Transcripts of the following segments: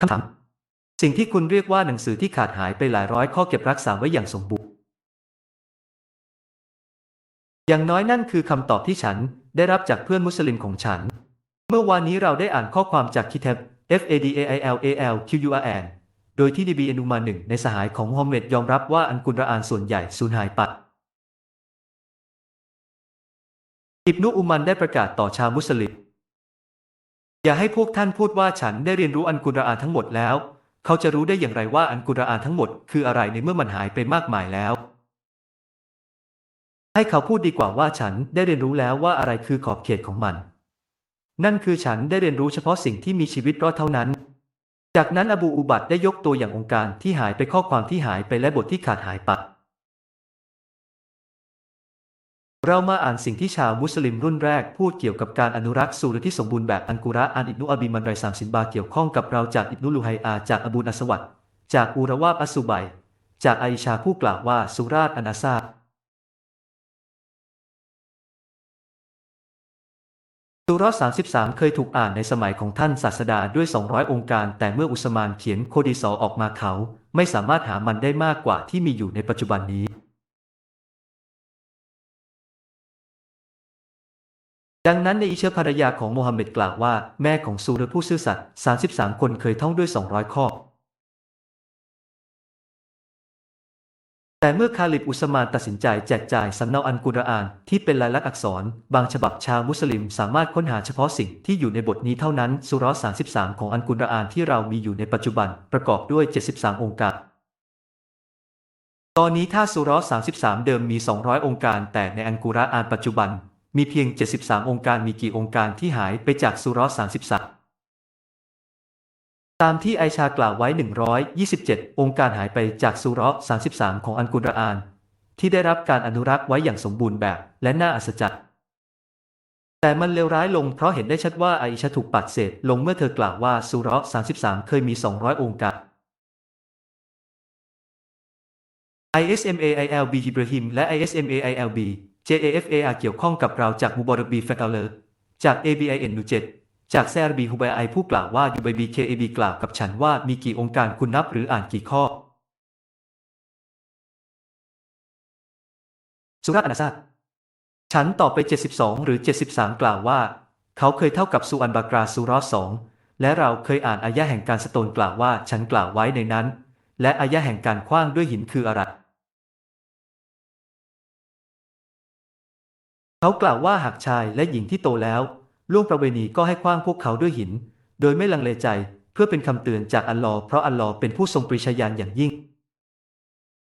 คำถาม สิ่งที่คุณเรียกว่าหนังสือที่ขาดหายไปหลายร้อยข้อเก็บรักษาไว้อย่างสมบูรณ์ อย่างน้อยนั่นคือคำตอบที่ฉันได้รับจากเพื่อนมุสลิมของฉัน เมื่อวานนี้เราได้อ่านข้อความจากคิเทบ F A D A I L A L Q U R N โดยที่ดีบีอนุมาหนึ่งในสหายของฮัมเมดยอมรับว่าอันกุรอานส่วนใหญ่สูญหายไปอิบนุอุมันได้ประกาศต่อชาวมุสลิม อย่าให้พวกท่านพูดว่าฉันได้เรียนรู้อันกุรอานทั้งหมดแล้ว เขาจะรู้ได้อย่างไรว่าอันกุรอานทั้งหมดคืออะไรในเมื่อมันหายไปมากมายแล้ว ให้เขาพูดดีกว่าว่าฉันได้เรียนรู้แล้วว่าอะไรคือขอบเขตของมัน นั่นคือฉันได้เรียนรู้เฉพาะสิ่งที่มีชีวิตรอดเท่านั้น จากนั้นอบูอุบัดได้ยกตัวอย่างองค์การที่หายไปข้อความที่หายไปและบทที่ขาดหายไป เรามาอ่านสิ่งที่ชาวมุสลิมรุ่นแรกพูดเกี่ยวกับการอนุรักษ์สูตรที่สมบูรณ์แบบอันกุระอานอิบนุอบีมันไรสามสินบาเกี่ยวข้องกับเราจากอิบนุลูไฮอาจากอบูนัสวัตจากอูราวาบอัสซุไบจากไอชาผู้กล่าวว่าสุราตอนาซาสุราสามสิบสามเคยถูกอ่านในสมัยของท่านศาสดาด้วย 200 องค์การ แต่เมื่ออุสมานเขียนโคดีซอออกมาเขา ไม่สามารถหามันได้มากกว่าที่มีอยู่ในปัจจุบันนี้ ดังนั้นในอิเชอภรรยาของโมฮัมเหม็ดกล่าวว่า แม่ของซูรผู้ซื่อสัตย์33 คนเคยท่องด้วย 200 ข้อ แต่เมื่อคาลิบอุสมานตัดสินใจแจกจ่ายสำเนาอันกุรอานที่เป็นลายลักษณ์อักษร บางฉบับชาวมุสลิมสามารถค้นหาเฉพาะสิ่งที่อยู่ในบทนี้เท่านั้นสุราะห์33 ของอันกุรอานที่เรามีอยู่ในปัจจุบันประกอบด้วย 73 องค์การตอนนี้ถ้าสุราะห์33 เดิมมี 200 องค์การ แต่ในอันกุรอานปัจจุบัน มีเพียง 73 องค์การมีกี่องค์การที่หายไปจากสุราะห์33 ตามที่ไอชากล่าวไว้ 127 องค์การหายไปจากสุราะห์33 ของอันกุรอาน ที่ได้รับการอนุรักษ์ไว้อย่างสมบูรณ์แบบและน่าอัศจรรย์ แต่มันเลวร้ายลงเพราะเห็นได้ชัดว่าไอชาถูกปัดเศษลงเมื่อเธอกล่าวว่าสุราะห์33 เคยมี 200 องค์การ ISMAILB อิบราฮิมและ ISMAILB JAFAR เกี่ยวข้องกับเราจากมูบอรบีแฟตเลอร์จาก ABIN นูเจ็ดจากแซรบีฮูบไอผู้กล่าวว่า UBBKAB กล่าวกับฉันว่ามีกี่องค์การคุณนับหรืออ่านกี่ข้อ สุราษฎร์อานาซาฉันตอบไป 72 หรือ 73 กล่าวว่า เขาเคยเท่ากับสุอันบากราสุรอสองและเราเคยอ่านอายะแห่งการสโตนกล่าวว่า ฉันกล่าวไว้ในนั้น และอายะแห่งการคว้างด้วยหินคืออะไร เขากล่าวว่าหากชายและหญิงที่โตแล้วล่วงประเวณีก็ให้คว้างพวกเขาด้วยหิน โดยไม่ลังเลใจเพื่อเป็นคำเตือนจากอัลลอฮ์เพราะอัลลอฮ์เป็นผู้ทรงปริชาญาณอย่างยิ่ง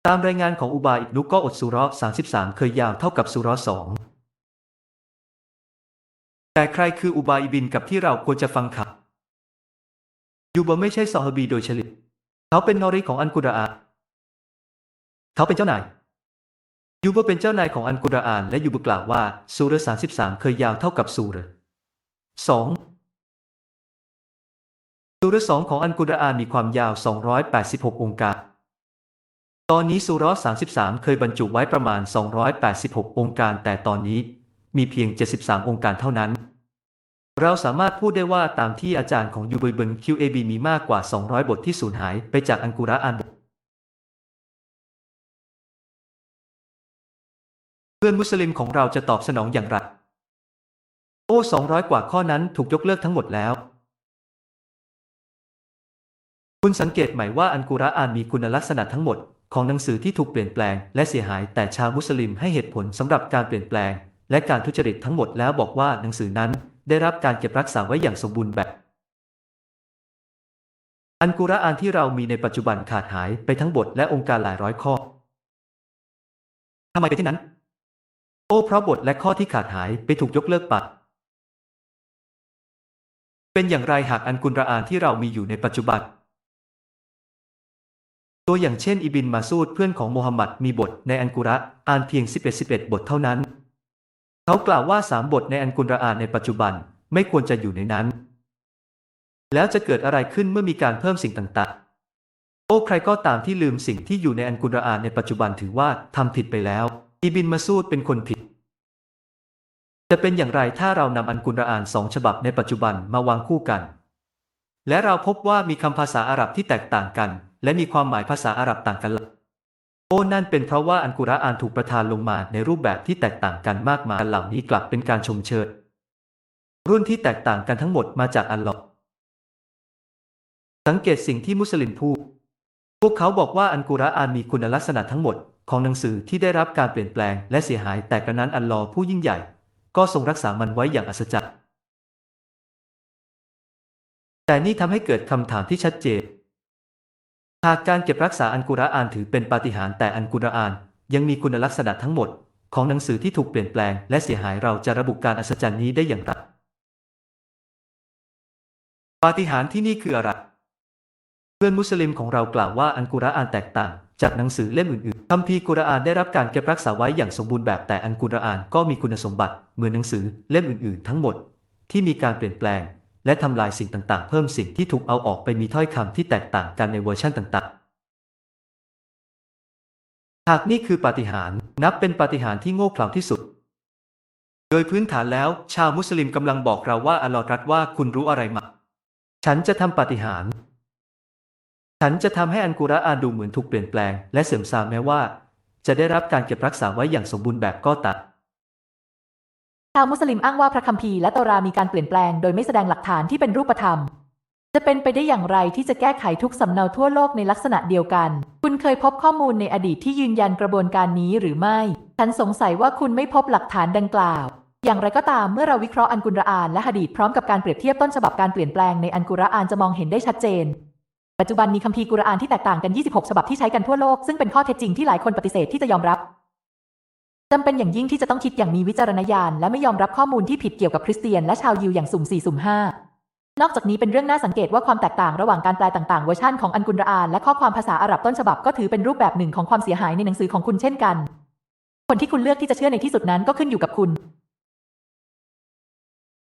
ตามรายงานของอุบาอิบนุก็อดสุเราะห์33เคยยาวเท่ากับสุรสองแต่ใครคืออุบาอิบินกับที่เราควรจะฟังข่าวยูบะไม่ใช่ซอฮบีโดยเฉลี่ยเขาเป็นนอริของอันกุรอานเขาเป็นเจ้านาย ยูบะเป็นเจ้านายของอันกุรอาน และยูบะกล่าวว่าซูเราะห์33เคยยาวเท่ากับซูร์สองซูร์สองของอันกุรอานมีความยาว 286 องค์การตอนนี้ซูเราะห์33เคยบรรจุไว้ประมาณ 286 องค์การ แต่ตอนนี้มีเพียง 73 องค์การเท่านั้น เราสามารถพูดได้ว่าตามที่อาจารย์ของยูบเบิน QAB มีมากกว่า 200 บทที่สูญหายไปจากอันกุรอานเพื่อนมุสลิมของเราจะตอบสนองอย่างไร โอ้200กว่าข้อนั้นถูกยกเลิกทั้งหมดแล้ว คุณสังเกตไหมว่าอันกุรอานมีคุณลักษณะทั้งหมด ของหนังสือที่ถูกเปลี่ยนแปลง และเสียหาย แต่ชาวมุสลิมให้เหตุผลสำหรับการเปลี่ยนแปลง และการทุจริตทั้งหมดแล้วบอกว่าหนังสือนั้นได้รับการเก็บรักษาไว้อย่างสมบูรณ์แบบ อันกุรอานที่เรามีในปัจจุบันขาดหายไปทั้งบทและองค์การหลายร้อยข้อทำไมเป็นเช่นนั้น โอ้เพราะบทและข้อที่ขาดหายไปถูกยกเลิกไปเป็นอย่างไรหากอันกุรอานที่เรามีอยู่ในปัจจุบัน ตัวอย่างเช่นอิบินมาซูดเพื่อนของโมฮัมหมัดมีบทในอันกุรอานเพียง 11 11 บทเท่านั้น เขากล่าวว่าสามบทในอันกุรอานในปัจจุบันไม่ควรจะอยู่ในนั้น แล้วจะเกิดอะไรขึ้นเมื่อมีการเพิ่มสิ่งต่างๆ โอ้ใครก็ตามที่ลืมสิ่งที่อยู่ในอันกุรอานในปัจจุบันถือว่าทำผิดไปแล้ว อิบินมาซูดเป็นคนผิด จะเป็นอย่างไรถ้าเรานำอันกุรอานสองฉบับในปัจจุบันมาวางคู่กัน และเราพบว่ามีคำภาษาอาหรับที่แตกต่างกัน และมีความหมายภาษาอาหรับต่างกันหลายโอ้นั่นเป็นเพราะว่าอันกุรอานถูกประทานลงมาในรูปแบบที่แตกต่างกันมากมายเหล่านี้กลับเป็นการชมเชยรุ่นที่แตกต่างกันทั้งหมดมาจากอัลลอฮ์สังเกตสิ่งที่มุสลิมพูด พวกเขาบอกว่าอันกุรอานมีคุณลักษณะทั้งหมด ของหนังสือที่ได้รับการเปลี่ยนแปลงและเสียหายแต่กระนั้นอัลลอฮ์ผู้ยิ่งใหญ่ ก็ทรงรักษามันไว้อย่างอัศจรรย์ แต่นี่ทำให้เกิดคำถามที่ชัดเจน หากการเก็บรักษาอันกุรอานถือเป็นปาฏิหาริย์แต่อันกุรอานยังมีคุณลักษณะทั้งหมด ของหนังสือที่ถูกเปลี่ยนแปลงและเสียหายเราจะระบุการอัศจรรย์นี้ได้อย่างไรปาฏิหาริย์ที่นี่คืออะไร เพื่อนมุสลิมของเรากล่าวว่าอันกุรอานแตกต่าง จากหนังสือเล่มอื่นๆคัมภีร์กุรอานได้รับการเก็บรักษาไว้อย่างสมบูรณ์แบบแต่อันกุรอานก็มีคุณสมบัติเหมือนหนังสือเล่มอื่นๆ ทั้งหมด ที่มีการเปลี่ยนแปลง และทำลายสิ่งต่างๆ เพิ่มสิ่งที่ถูกเอาออกไปมีถ้อยคำที่แตกต่างกันในเวอร์ชันต่างๆ หากนี่คือปาฏิหาริย์นับเป็นปาฏิหาริย์ที่โง่เขลาที่สุด โดยพื้นฐานแล้ว ชาวมุสลิมกำลังบอกเราว่าอัลลอฮ์รัสว่าคุณรู้อะไรมาฉันจะทำปาฏิหาริย์ ฉันจะทำให้อันกุรอานดูเหมือนถูกเปลี่ยนแปลง และเสื่อมทรามแม้ว่า จะได้รับการเก็บรักษาไว้อย่างสมบูรณ์แบบก็ตามชาวมุสลิมอ้างว่าพระคัมภีร์และตรามีการเปลี่ยนแปลงโดยไม่แสดงหลักฐานที่เป็นรูปธรรม จะเป็นไปได้อย่างไรที่จะแก้ไขทุกสำเนาทั่วโลกในลักษณะเดียวกัน คุณเคยพบข้อมูลในอดีตที่ยืนยันกระบวนการนี้หรือไม่ ฉันสงสัยว่าคุณไม่พบหลักฐานดังกล่าว อย่างไรก็ตามเมื่อเราวิเคราะห์อันกุรอานและหะดีษพร้อมกับการเปรียบเทียบต้นฉบับการเปลี่ยนแปลงในอันกุรอานจะมองเห็นได้ชัดเจน ปัจจุบันมีคัมภีร์กุรอานที่แตกต่างกัน 26 ฉบับที่ใช้กันทั่วโลก ซึ่งเป็นข้อเท็จจริงที่หลายคนปฏิเสธที่จะยอมรับจำเป็นอย่างยิ่งที่จะต้องคิดอย่างมีวิจารณญาณและไม่ยอมรับข้อมูลที่ผิดเกี่ยวกับคริสเตียนและชาวยิวอย่างสุ่มสี่สุ่มห้านอกจากนี้เป็นเรื่องน่าสังเกตว่าความแตกต่างระหว่างการแปลต่างๆเวอร์ชันของอันกุรอานและข้อความภาษาอาหรับต้นฉบับก็ถือเป็นรูปแบบหนึ่งของความเสียหายในหนังสือของคุณเช่นกัน คนที่คุณเลือกที่จะเชื่อในที่สุดนั้นก็ขึ้นอยู่กับคุณ